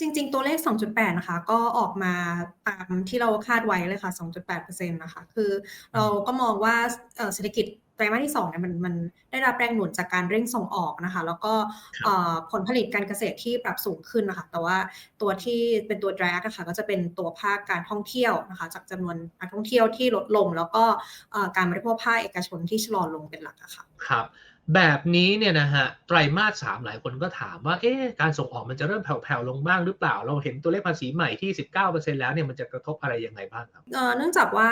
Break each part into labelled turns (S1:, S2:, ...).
S1: จริง ๆ ตัวเลข 2.8 นะคะ ก็ออกมาตามที่เราคาดไว้เลยค่ะ 2.8%นะคะ คือเราก็มองว่าเอ่อเศรษฐกิจไตรมาสที่2เนี่ยมันมันได้รับแรงหนุนจากการเร่งส่งออกนะคะ แล้วก็
S2: คร
S1: เอั
S2: บ่
S1: อผลผลิตการเกษตรที่ปรับสูงขึ้นน่ะค่ะแต่ว่าตัวที่เป็นตัว drag อะค่ะก็จะเป็นตัวภาคการท่องเที่ยวนะคะ จากจำนวนนักท่องเที่ยวที่ลดลง แล้วก็เอ่อการบริโภคภาคเอกชนที่ชะลอลงเป็นหลักอะค่ะ
S2: ครับ แบบนี้เนี่ยนะฮะไตรมาสสามหลายคนก็ถามว่าเอ๊ะการส่งออกมันจะเริ่มแผ่วๆลงบ้างหรือเปล่า?เราเห็นตัวเลขภาษีใหม่ที่ 19%แล้วเนี่ยมันจะกระทบอะไรยังไงบ้างครับ?
S1: เนื่องจากว่า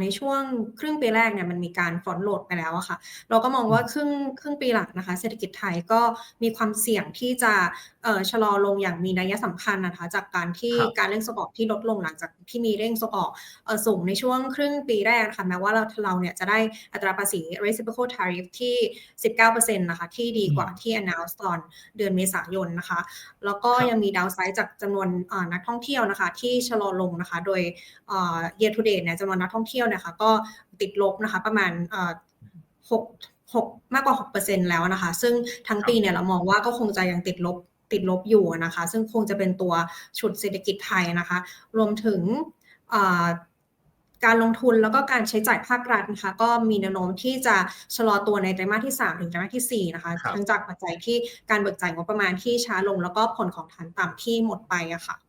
S1: ในช่วงครึ่งปีแรกเนี่ยมันมีการ front load ไปแล้วอะค่ะ เราก็มองว่า
S2: อืม
S1: ครึ่งครึ่งปีหลังนะคะ เศรษฐกิจไทยก็มีความเสี่ยงที่จะเอ่อชะลอลงอย่างมีนัยสำคัญนะคะ จากการที่
S2: ครับ
S1: การเร่งส่งออกที่ลดลงหลังจากที่มีเร่งส่งออกเอ่อสูงในช่วงครึ่งปีแรกนะคะแม้ว่าเราเราเนี่ยจะได้อัตราภาษี reciprocal tariff ที่ 19%นะคะที่ดีกว่า
S2: อืม
S1: ที่ announce ตอนเดือนเมษายนนะคะ แล้วก็
S2: ครับ
S1: ยังมี downside จากจำนวนอ่านักท่องเที่ยวนะคะ ที่ชะลอลงนะคะ โดยเอ่อ year to date เนี่ยจำนวนนักท่องเที่ยวเนี่ยค่ะก็ติดลบนะคะ ประมาณเอ่อ6 6มากกว่า 6%แล้วนะคะ ซึ่งทั้ง
S2: คร
S1: ปัี
S2: บ
S1: เนี่ยเรามองว่าก็คงจะยังติดลบติดลบอยู่อะนะคะ ซึ่งคงจะเป็นตัวฉุดเศรษฐกิจไทยนะคะ รวมถึงอ่าการลงทุนแล้วก็การใช้จ่ายภาครัฐนะคะก็มีแนวโน้มที่จะชะลอตัวในไตรมาสที่ 3 ถึงไตรมาสทีสี่4 นะคะ
S2: ครับ
S1: ทั้งจากปัจจัยที่การเบิกจ่ายงบประมาณที่ช้าลง แล้วก็ผลของฐานต่ำที่หมดไปอะค่ะ